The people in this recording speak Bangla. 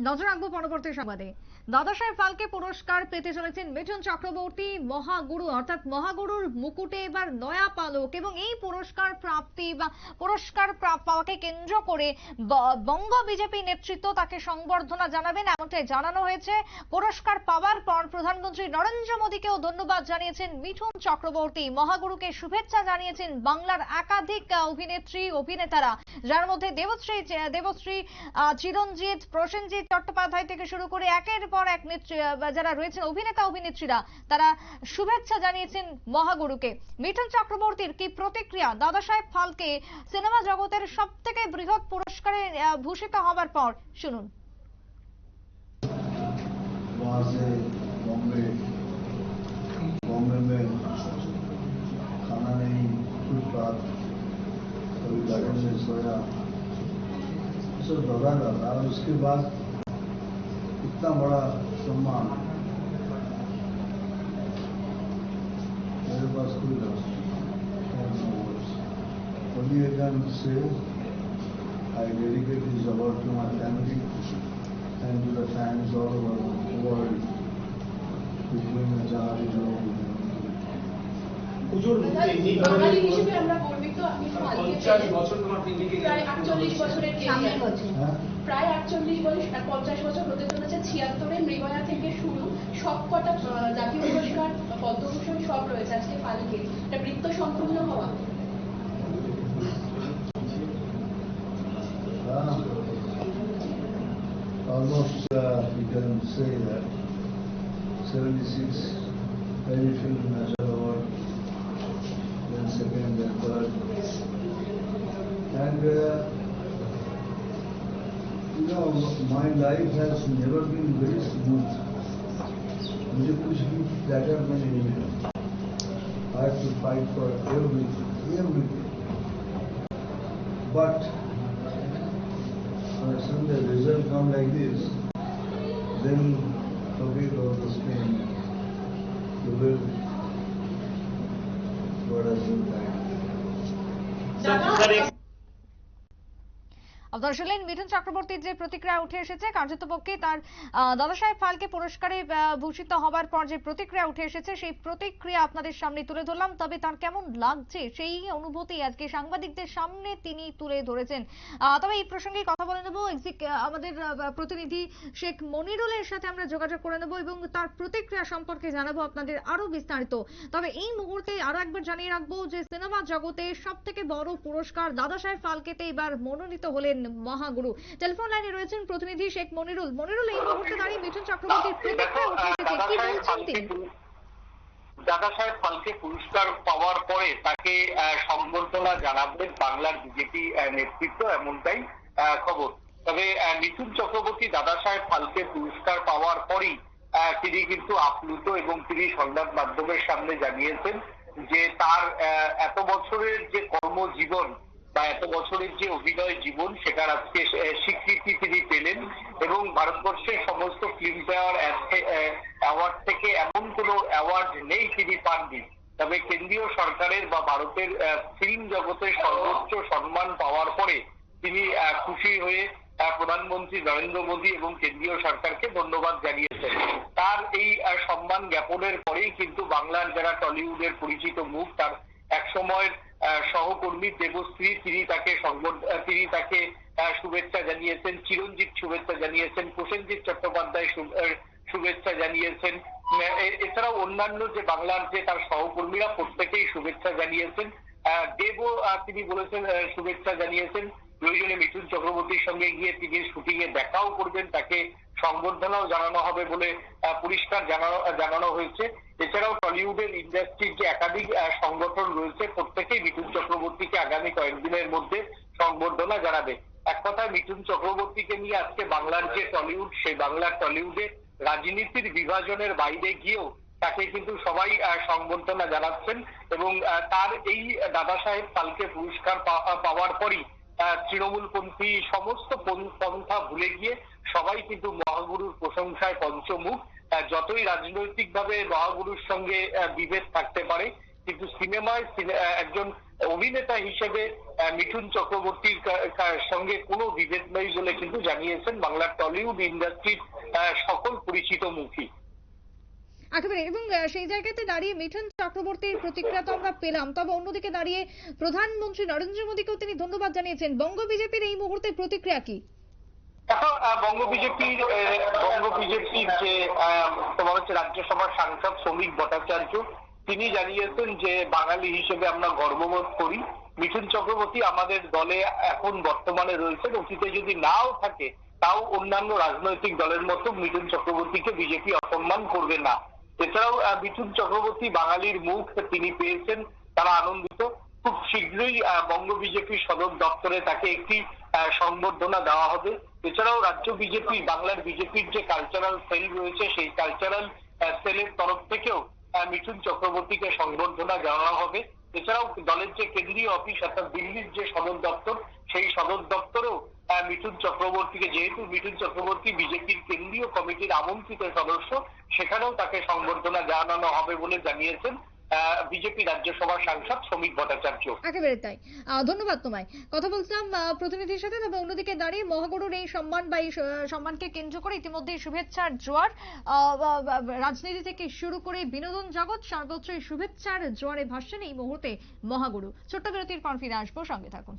নজর রাখব পরবর্তী সংবাদে। দাদাসাহেব ফালকে পুরস্কার পেতে চলেছেন মিঠুন চক্রবর্তী, মহাগুরু, অর্থাৎ মহাগুরুর মুকুটে এবার নয়া পালক এবং এই পুরস্কার প্রাপ্তি বা পুরস্কার প্রা- পাওয়াকে কেন্দ্র করে বঙ্গ বিজেপি নেতৃত্ব তাকে সংবর্ধনা জানাবেন। এমনটাই জানানো হয়েছে। পুরস্কার পাওয়ার পর প্রধানমন্ত্রী নরেন্দ্র মোদীকেও ধন্যবাদ জানিয়েছেন মিঠুন চক্রবর্তী। মহাগুরুকে শুভেচ্ছা জানিয়েছেন বাংলার একাধিক অভিনেত্রী, অভিনেতারা, যার মধ্যে দেবশ্রী দেবশ্রী চিরঞ্জিত, প্রসেনজিৎ চট্টোপাধ্যায় থেকে শুরু করে একের পর এক নেত্রী আহ, যারা রয়েছেন অভিনেতা অভিনেত্রীরা তারা শুভেচ্ছা জানিয়েছেন মহাগুরুকে মিঠুন চক্রবর্তীর কি প্রতিক্রিয়া দাদা সাহেব ফালকে সিনেমা জগতের সব থেকে বৃহৎ পুরস্কারে আহ, ভূষিত হবার পর শুনুন वहाँ से बॉम्बे बॉम्बे में खाना नहीं फुटपाथ कभी गार्डन में सोया सब दौरा रहा और उसके बाद इतना बड़ा सम्मान। मेरे पास कोई से I dedicate is award to my family and to the all over world हुजूर बताइए পঞ্চাশ। বছর তোমার ফিল্মিকে প্রায় আটচল্লিশ বছরের হ্যাঁ। প্রায় আটচল্লিশ বছর পঞ্চাশ বছর হতে চলেছে ছিয়াত্তরে মৃগয়া থেকে শুরু সব কটা জাতীয় পুরস্কার পদ্মভূষণ সব রয়েছে আজকে ফালকে এটা বৃত্ত সম্পূর্ণ হওয়া। almost uh, you can say that 76 Penny Film second, then third. And uh, you know, my life has never been very smooth. मुझे कुछ भी प्लेटर में नहीं मिला I have to fight for everything, everything. But when some the result come like this, then forget all this pain. You will Somebody. আপনারা মিঠুন চক্রবর্তীর যে প্রতিক্রিয়া উঠে এসেছে কার্যতপক্ষে তার আহ, দাদাসাহেব ফালকে পুরস্কারে ভূষিত হবার পর যে প্রতিক্রিয়া উঠে এসেছে সেই প্রতিক্রিয়া আপনাদের সামনে তুলে ধরলাম। তবে তার কেমন লাগছে সেই অনুভূতি আজকে সাংবাদিকদের সামনে তিনি তুলে ধরেছেন। তবে এই প্রসঙ্গে কথা বলে নেব। আমাদের প্রতিনিধি শেখ মনিরুলের সাথে আমরা যোগাযোগ করে নেব এবং তার প্রতিক্রিয়া সম্পর্কে জানাব আপনাদের আরও বিস্তারিত। তবে এই মুহূর্তে আরও একবার জানিয়ে রাখব যে সিনেমা জগতে সব থেকে বড় পুরস্কার দাদা সাহেব ফালকেতে এবার মনোনীত হলেন মহাগুরু। টেলিফোন লাইনে রয়েছেন প্রতিনিধি শেখ মনিরুল। মনিরুল, এই মুহূর্তে দাঁড়িয়ে মিঠুন চক্রবর্তীর প্রতিক্রিয়া উঠে এসেছে কি বলছেন তিনি? দাদা সাহেব ফালকে পুরস্কার পাওয়ার পরে তাকে সম্বর্ধনা জানাবেন বাংলার বিজেপি নেতৃত্ব, এমনটাই খবর। তবে মিথুন চক্রবর্তী দাদা সাহেব ফালকে পুরস্কার পাওয়ার পরেই তিনি কিন্তু আপ্লুত এবং তিনি সংবাদ মাধ্যমের সামনে জানিয়েছেন যে তার এত বছরের যে কর্মজীবন বা এত বছরের যে অভিনয় জীবন, সেটার আজকে স্বীকৃতি তিনি পেলেন এবং ভারতবর্ষের সমস্ত ফিল্মফেয়ার অ্যাওয়ার্ড থেকে এমন কোনো অ্যাওয়ার্ড নেই তিনি পাননি। তবে কেন্দ্রীয় সরকারের বা ভারতের ফিল্ম জগতের সর্বোচ্চ সম্মান পাওয়ার পরে তিনি খুশি হয়ে প্রধানমন্ত্রী নরেন্দ্র মোদী এবং কেন্দ্রীয় সরকারকে ধন্যবাদ জানিয়েছেন। তার এই সম্মান জ্ঞাপনের পরেই কিন্তু বাংলার যারা টলিউডের পরিচিত মুখ, তার এক সময়ের সহকর্মী দেবশ্রী, তিনি তাকে তিনি তাকে শুভেচ্ছা জানিয়েছেন, চিরঞ্জিত শুভেচ্ছা জানিয়েছেন, প্রসেনজিৎ চট্টোপাধ্যায় শুভেচ্ছা জানিয়েছেন। এছাড়াও অন্যান্য যে বাংলার যে তার সহকর্মীরা প্রত্যেকেই শুভেচ্ছা জানিয়েছেন। দেবও তিনি বলেছেন শুভেচ্ছা জানিয়েছেন। প্রয়োজনে মিঠুন চক্রবর্তীর সঙ্গে গিয়ে তিনি শুটিং এ দেখাও করবেন, তাকে সংবর্ধনাও জানানো হবে বলে আহ, পরিষ্কার জানানো জানানো হয়েছে। এছাড়াও টলিউডের ইন্ডাস্ট্রির যে একাধিক সংগঠন রয়েছে প্রত্যেকেই মিঠুন চক্রবর্তীকে আগামী কয়েকদিনের মধ্যে সংবর্ধনা জানাবে। এক কথায় মিঠুন চক্রবর্তীকে নিয়ে আজকে বাংলার যে টলিউড সেই বাংলার টলিউডে রাজনীতির বিভাজনের বাইরে গিয়েও তাকে কিন্তু সবাই সংবর্ধনা জানাচ্ছেন এবং তার এই দাদা সাহেব কালকে পুরস্কার পাওয়ার পরই তৃণমূলপন্থী সমস্ত পন- পন্থা ভুলে গিয়ে সবাই কিন্তু মহাগুরুর প্রশংসায় পঞ্চমুখ। যতই রাজনৈতিকভাবে মহাগুরুর সঙ্গে বিভেদ থাকতে পারে, কিন্তু সিনেমায় সিনে- একজন অভিনেতা হিসেবে মিঠুন চক্রবর্তীর সঙ্গে কোনো বিভেদ নেই বলে কিন্তু জানিয়েছেন বাংলার টলিউড ইন্ডাস্ট্রির সকল পরিচিত মুখী একেবারে, এবং সেই জায়গাতে দাঁড়িয়ে মিঠুন চক্রবর্তীর প্রতিক্রিয়া তো আমরা পেলাম। তবে অন্যদিকে দাঁড়িয়ে প্রধানমন্ত্রী নরেন্দ্র মোদীকেও তিনি ধন্যবাদ জানিয়েছেন। বঙ্গ বিজেপির এই মুহূর্তে প্রতিক্রিয়া কি? বঙ্গ বিজেপির বঙ্গ বিজেপির যে তোমার হচ্ছে রাজ্যসভার সাংসদ শ্রমিক ভট্টাচার্য, তিনি জানিয়েছেন যে, বাঙালি হিসেবে আমরা গর্ববোধ করি। মিঠুন চক্রবর্তী আমাদের দলে এখন বর্তমানে রয়েছেন। অতীতে যদি নাও থাকে, তাও অন্যান্য রাজনৈতিক দলের মতো মিঠুন চক্রবর্তীকে বিজেপি অসম্মান করবে না। এছাড়াও মিঠুন চক্রবর্তী বাঙালির মুখ তিনি পেয়েছেন, তারা আনন্দিত। খুব শীঘ্রই বঙ্গ বিজেপির সদর দপ্তরে তাকে একটি সংবর্ধনা দেওয়া হবে। এছাড়াও রাজ্য বিজেপি, বাংলার বিজেপির যে কালচারাল সেল রয়েছে, সেই কালচারাল সেলের তরফ থেকেও মিঠুন চক্রবর্তীকে সংবর্ধনা জানানো হবে। এছাড়াও দলের যে কেন্দ্রীয় অফিস, অর্থাৎ দিল্লির যে সদর দপ্তর, সেই সদর দপ্তরেও মিঠুন চক্রবর্তীকে, যেহেতু মিঠুন চক্রবর্তী বিজেপির কেন্দ্রীয় কমিটির আমন্ত্রিত সদস্য, সেখানেও তাকে সংবর্ধনা জানানো হবে বলে জানিয়েছেন বিজেপি রাজ্যসভার সাংসদ শ্রমিক ভট্টাচার্য। একেবারে তাই। ধন্যবাদ তোমায়। কথা বলছিলাম প্রতিনিধির সাথে, তবে অন্যদিকে দাঁড়িয়ে মহাগুরুর এই সম্মান বা এই সম্মানকে কেন্দ্র করে ইতিমধ্যে শুভেচ্ছার জোয়ার। রাজনীতি থেকে শুরু করে বিনোদন জগৎ সর্বত্রই শুভেচ্ছার জোয়ারে ভাসছেন এই মুহূর্তে মহাগুরু। ছোট্ট বিরতির পর ফিরে আসব, সঙ্গে থাকুন।